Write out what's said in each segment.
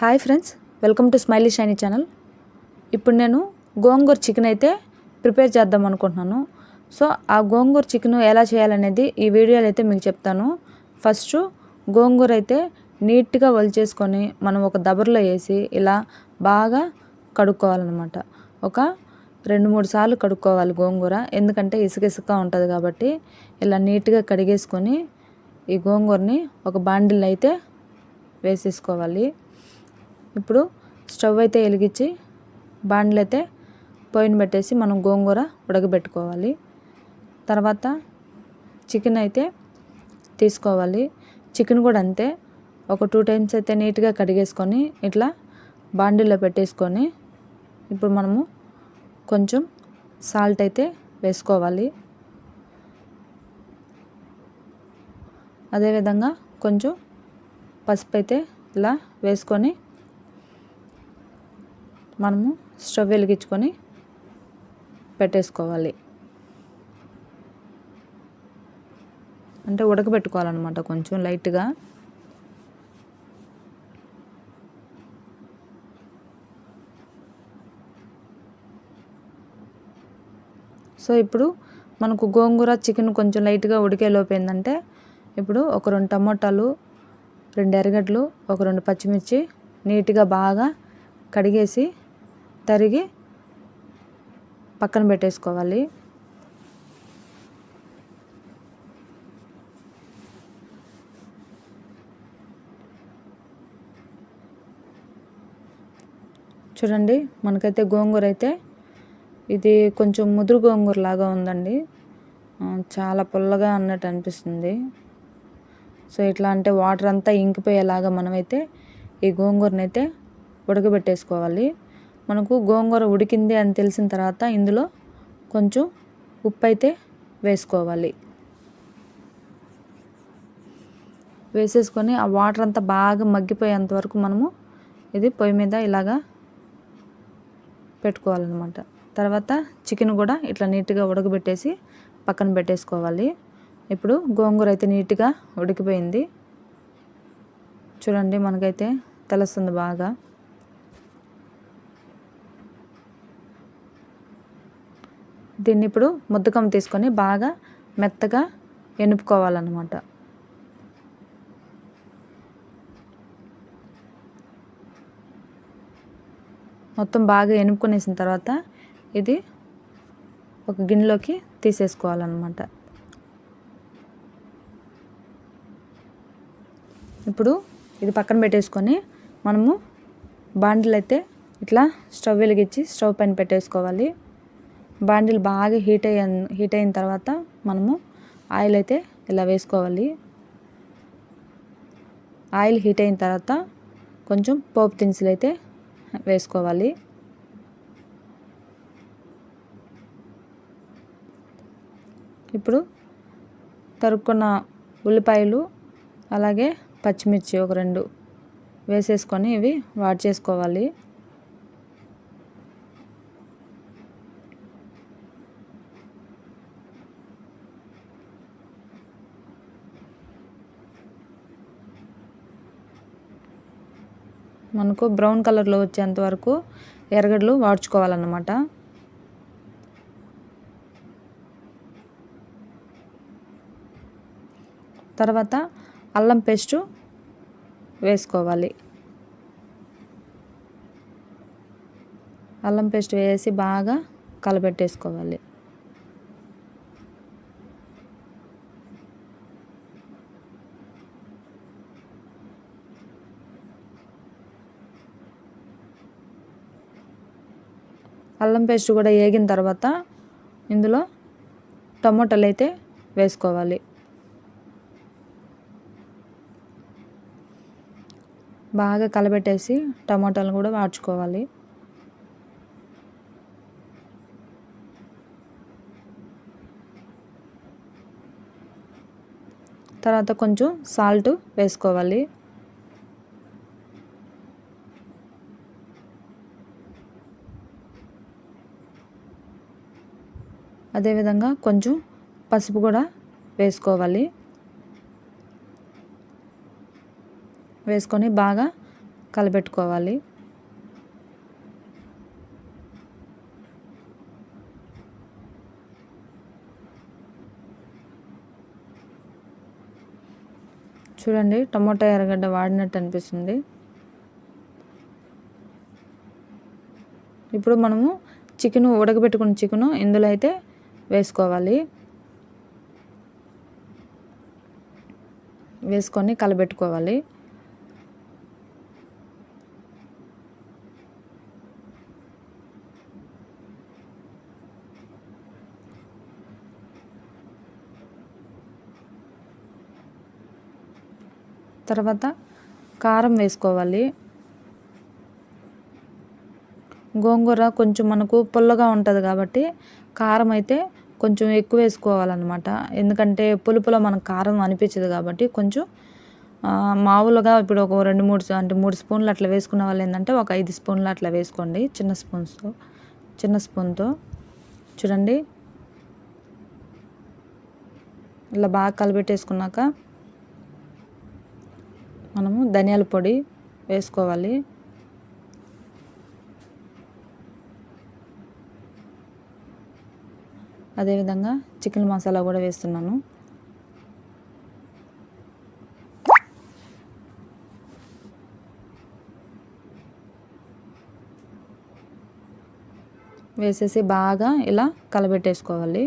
Hi friends welcome to Smiley Shiny channel. ఇప్పుడు నేను గోంగూర chicken అయితే ప్రిపేర్ చేద్దాం అనుకుంటున్నాను. సో ఆ గోంగూర చికెన్ ఎలా చేయాలనేది ఈ వీడియోలో అయితే మీకు చెప్తాను. ఫస్ట్ గోంగూర అయితే నీట్గా వలిచేసుకొని మనం ఒక దబర్లో వేసి ఇలా బాగా కడుక్కోవాలన్నమాట. ఒక రెండు మూడు సార్లు కడుక్కోవాలి గోంగూర. ఎందుకంటే ఇసుక ఇసుక ఉంటుంది కాబట్టి ఇలా నీట్గా కడిగేసుకొని ఈ గోంగూరని ఒక బాండిల్ అయితే వేసేసుకోవాలి. ఇప్పుడు స్టవ్ అయితే వెలిగించి బాండ్లు అయితే పొయ్యిని పెట్టేసి మనం గోంగూర ఉడకబెట్టుకోవాలి. తర్వాత చికెన్ అయితే తీసుకోవాలి. చికెన్ కూడా అంతే. ఒక టూ టైమ్స్ అయితే నీట్గా కడిగేసుకొని ఇట్లా బాండిల్లో పెట్టేసుకొని ఇప్పుడు మనము కొంచెం సాల్ట్ అయితే వేసుకోవాలి. అదేవిధంగా కొంచెం పసుపు అయితే ఇలా వేసుకొని మనము స్టవ్ వెలిగించుకొని పెట్టేసుకోవాలి. అంటే ఉడకబెట్టుకోవాలన్నమాట కొంచెం లైట్గా. సో ఇప్పుడు మనకు గోంగూర చికెన్ కొంచెం లైట్గా ఉడికేలోపు ఏంటంటే ఇప్పుడు ఒక రెండు టమోటాలు రెండు ఎర్రగడ్డలు ఒక రెండు పచ్చిమిర్చి నీట్గా బాగా కడిగేసి తరిగి పక్కన పెట్టేసుకోవాలి. చూడండి మనకైతే గోంగూర అయితే ఇది కొంచెం ముదురు గోంగూర లాగా ఉందండి. చాలా పుల్లగా అన్నట్టు అనిపిస్తుంది. సో ఇట్లా అంటే వాటర్ అంతా ఇంకిపోయేలాగా మనమైతే ఈ గోంగూరనైతే అయితే ఉడకబెట్టేసుకోవాలి. మనకు గోంగూర ఉడికింది అని తెలిసిన తర్వాత ఇందులో కొంచెం ఉప్పు అయితే వేసుకోవాలి. వేసేసుకొని ఆ వాటర్ అంతా బాగా మగ్గిపోయేంత వరకు మనము ఇది పొయ్యి మీద ఇలాగా పెట్టుకోవాలన్నమాట. తర్వాత చికెన్ కూడా ఇట్లా నీట్గా ఉడకబెట్టేసి పక్కన పెట్టేసుకోవాలి. ఇప్పుడు గోంగూర అయితే నీట్గా ఉడికిపోయింది. చూడండి మనకైతే తెలుస్తుంది బాగా. దీన్ని ఇప్పుడు ముద్దకం తీసుకొని బాగా మెత్తగా ఎనుపుకోవాలన్నమాట. మొత్తం బాగా ఎనుపుకునేసిన తర్వాత ఇది ఒక గిన్నెలోకి తీసేసుకోవాలన్నమాట. ఇప్పుడు ఇది పక్కన పెట్టేసుకొని మనము బాండిల్ అయితే ఇట్లా స్టవ్ వెలిగించి స్టవ్ పైన పెట్టేసుకోవాలి. బాండిల్ బాగా హీట్ అయ్యి హీట్ అయిన తర్వాత మనము ఆయిల్ అయితే ఇలా వేసుకోవాలి. ఆయిల్ హీట్ అయిన తర్వాత కొంచెం పోపు దినుసులు అయితే వేసుకోవాలి. ఇప్పుడు తరుక్కున్న ఉల్లిపాయలు అలాగే పచ్చిమిర్చి ఒక రెండు వేసేసుకొని ఇవి వాడ్ చేసుకోవాలి. మనకు బ్రౌన్ కలర్లో వచ్చేంత వరకు ఎర్రగడ్డలు వాడ్చుకోవాలన్నమాట. తర్వాత అల్లం పేస్టు వేసుకోవాలి. అల్లం పేస్ట్ వేసి బాగా కలపెట్టేసుకోవాలి అల్లం పేస్ట్ కూడా వేగిన తర్వాత ఇందులో టమోటాలు అయితే వేసుకోవాలి. బాగా కలబెట్టేసి టమాటాలు కూడా వాడ్చుకోవాలి తర్వాత కొంచెం సాల్ట్ వేసుకోవాలి. అదేవిధంగా కొంచెం పసుపు కూడా వేసుకోవాలి. వేసుకొని బాగా కలపెట్టుకోవాలి చూడండి టమోటా ఎర్రగడ్డ వాడినట్టు అనిపిస్తుంది. ఇప్పుడు మనము చికెను ఉడకబెట్టుకున్న చికెను ఇందులో అయితే వేసుకోవాలి. వేసుకొని కలబెట్టుకోవాలి. తర్వాత కారం వేసుకోవాలి. గోంగూర కొంచెం మనకు పుల్లగా ఉంటుంది కాబట్టి కారం అయితే కొంచెం ఎక్కువ వేసుకోవాలన్నమాట. ఎందుకంటే పులుపులో మనకు కారం అనిపించదు కాబట్టి కొంచెం మామూలుగా ఇప్పుడు ఒక రెండు మూడు అంటే మూడు స్పూన్లు అట్లా వేసుకున్న వాళ్ళు ఏంటంటే ఒక ఐదు స్పూన్లు అట్లా వేసుకోండి చిన్న స్పూన్స్తో చిన్న స్పూన్తో. చూడండి. ఇలా బాగా కలిపెట్టేసుకున్నాక మనము ధనియాల పొడి వేసుకోవాలి. అదేవిధంగా చికెన్ మసాలా కూడా వేస్తున్నాను. వేసేసి బాగా ఇలా కలబెట్టేసుకోవాలి.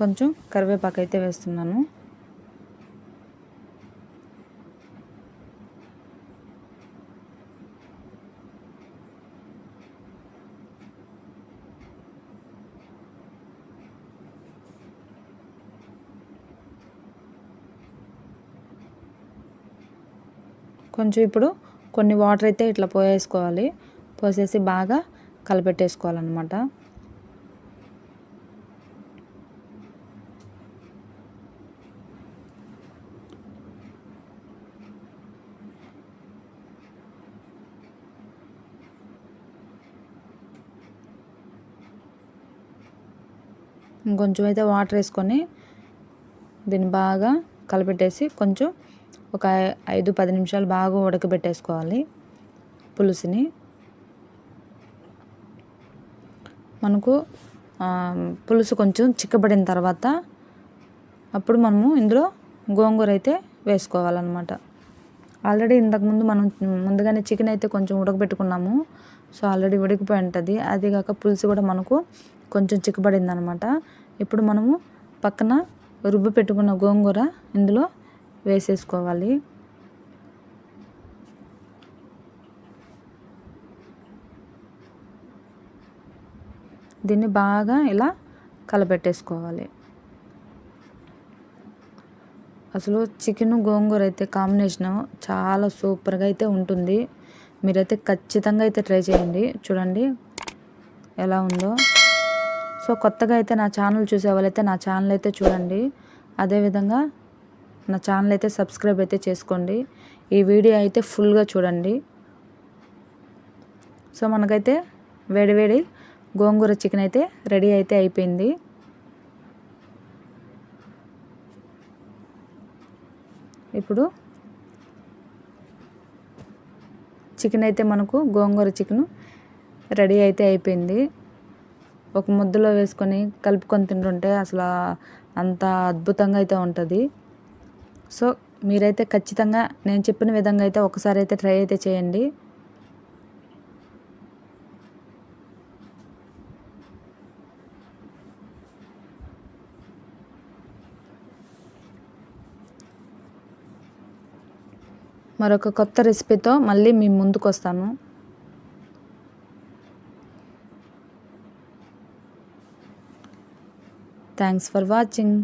కొంచెం కరివేపాకు అయితే వేస్తున్నాను. కొంచెం ఇప్పుడు కొన్ని వాటర్ అయితే ఇట్లా పోసేసుకోవాలి పోసేసి బాగా కలపెట్టేసుకోవాలన్నమాట. ఇంకొంచెం అయితే వాటర్ వేసుకొని దీన్ని బాగా కలిపెట్టేసి కొంచెం ఒక ఐదు పది నిమిషాలు బాగా ఉడకబెట్టేసుకోవాలి పులుసుని. మనకు పులుసు కొంచెం చిక్కబడిన తర్వాత అప్పుడు మనము ఇందులో గోంగూర అయితే వేసుకోవాలన్నమాట. ఆల్రెడీ ఇంతకుముందు మనం ముందుగానే చికెన్ అయితే కొంచెం ఉడకబెట్టుకున్నాము. సో ఆల్రెడీ ఉడికిపోయి ఉంటుంది. అది కాక పులుసు కూడా మనకు కొంచెం చిక్కబడింది అనమాట ఇప్పుడు మనము పక్కన రుబ్బు పెట్టుకున్న గోంగూర ఇందులో వేసేసుకోవాలి. దీన్ని బాగా ఇలా కలపెట్టేసుకోవాలి అసలు చికెన్ గోంగూర అయితే కాంబినేషన్ చాలా సూపర్గా అయితే ఉంటుంది. మీరైతే ఖచ్చితంగా అయితే ట్రై చేయండి. చూడండి ఎలా ఉందో. సో కొత్తగా అయితే నా ఛానల్ చూసే వాళ్ళైతే నా ఛానల్ అయితే చూడండి. అదేవిధంగా నా ఛానల్ అయితే సబ్స్క్రైబ్ అయితే చేసుకోండి. ఈ వీడియో అయితే ఫుల్గా చూడండి. సో మనకైతే వేడివేడి గోంగూర చికెన్ అయితే రెడీ అయితే అయిపోయింది. ఇప్పుడు చికెన్ అయితే మనకు గోంగూర చికెన్ రెడీ అయితే అయిపోయింది. ఒక ముద్దలో వేసుకొని కలుపుకొని తింటుంటే అసలు అంత అద్భుతంగా అయితే ఉంటుంది. సో మీరైతే ఖచ్చితంగా నేను చెప్పిన విధంగా అయితే ఒకసారి అయితే ట్రై అయితే చేయండి. మరొక కొత్త రెసిపీతో మళ్ళీ మీ ముందుకు వస్తాను థ్యాంక్స్ ఫర్ వాచింగ్